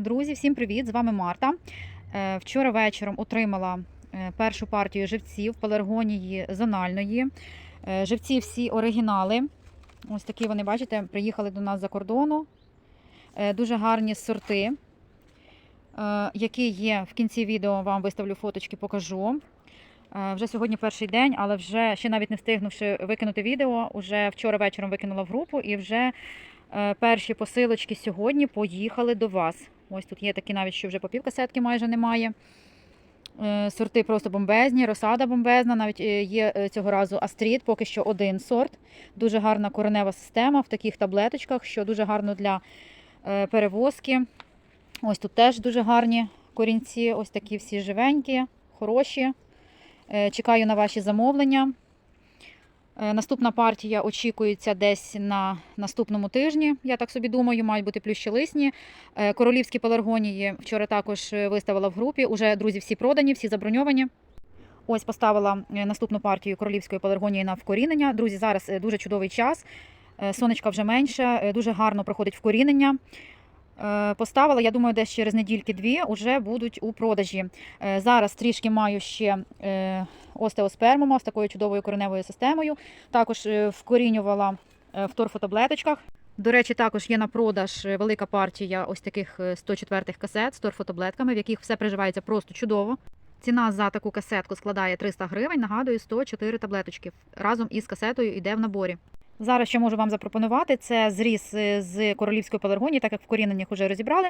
Друзі, всім привіт! З вами Марта. Е, Вчора вечором отримала е, першу партію живців пеларгонії зональної. Е, Живці всі оригінали. Ось такі вони, бачите, приїхали до нас за кордону. Дуже гарні сорти, які є в кінці відео, вам виставлю фоточки, покажу. Вже сьогодні перший день, але вже ще навіть не встигнувши викинути відео, уже вчора вечором викинула в групу і вже Перші посилочки сьогодні поїхали до вас. Ось тут є такі навіть, що вже по півкасетки майже немає. Е, Сорти просто бомбезні, розсада бомбезна. Навіть е, є е, цього разу Астріт, поки що один сорт. Дуже гарна коренева система в таких таблеточках, що дуже гарно для перевозки. Ось тут теж дуже гарні корінці, ось такі всі живенькі, хороші. Чекаю на ваші замовлення. Е, Наступна партія очікується десь на наступному тижні. Я так собі думаю, мають бути плющелисні. Е, Королівські пеларгонії вчора також е, виставила в групі. Уже друзі всі продані, всі заброньовані. Ось поставила наступну партію королівської пеларгонії на вкорінення. Друзі, зараз дуже чудовий час. Сонечка вже менше, дуже гарно проходить вкорінення. Поставила, я думаю, десь через недільки-дві вже будуть у продажі. Зараз трішки маю ще остеоспермума з такою чудовою кореневою системою. Також е, вкорінювала е, в торфотаблеточках. До речі, також є на продаж е, велика партія ось таких е, 104 касет з торфотаблетками, в яких все приживається просто чудово. Ціна за таку касетку складає 300 гривень. Нагадую, 104 таблеточки. Разом із касетою йде в наборі. Зараз що можу вам запропонувати, це зріз е, з королівської пеларгонії, так як в коріненнях вже розібрали.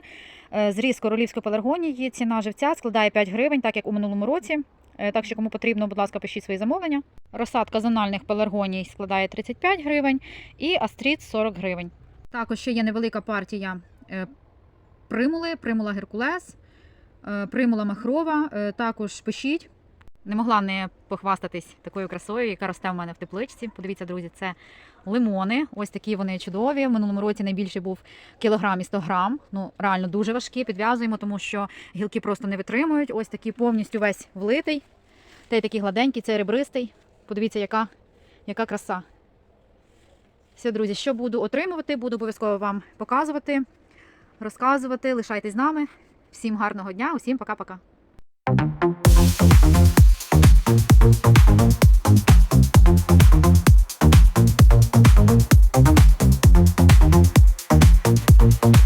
Е, Зріз королівської пеларгонії, ціна живця складає 5 гривень, так як у минулому році. Е, Так що, кому потрібно, будь ласка, пишіть свої замовлення. Розсадка зональних пеларгоній складає 35 гривень і астріт 40 гривень. Також ще є невелика партія примули, примула Геркулес, примула махрова. Також пишіть. Не могла не похвастатись такою красою, яка росте в мене в тепличці. Подивіться, друзі, це лимони. Ось такі вони чудові. В минулому році найбільший був кілограм і 100 грам. Ну, реально дуже важкі. Підв'язуємо, тому що гілки просто не витримують. Ось такий повністю весь влитий. Та й такий гладенький, цей ребристий. Подивіться, яка, яка краса. Все, друзі, що буду отримувати, буду обов'язково вам показувати, розказувати. Лишайтесь з нами. Всім гарного дня, усім пока-пока. Thank